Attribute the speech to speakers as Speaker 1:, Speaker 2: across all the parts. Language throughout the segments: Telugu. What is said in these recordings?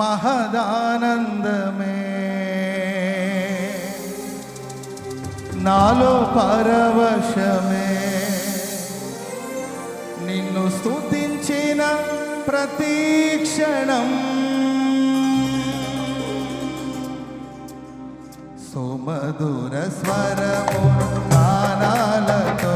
Speaker 1: మహదానందమే. నాలో పరవశమే. నిన్ను స్తుతించిన ప్రతీక్షణం సుమధుర స్వరము నానాలతో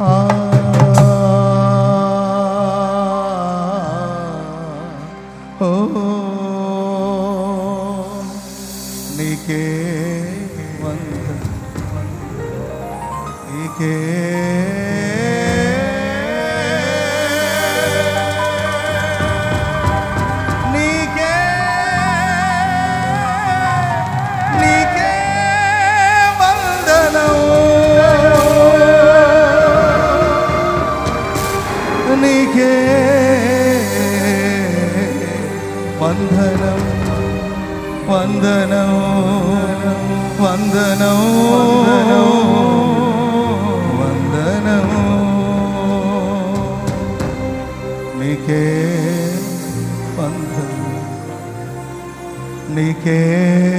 Speaker 1: 好 വന്ദനോ. വന്ദനോ. നീക്കേ വന്ദന. നീക്കേ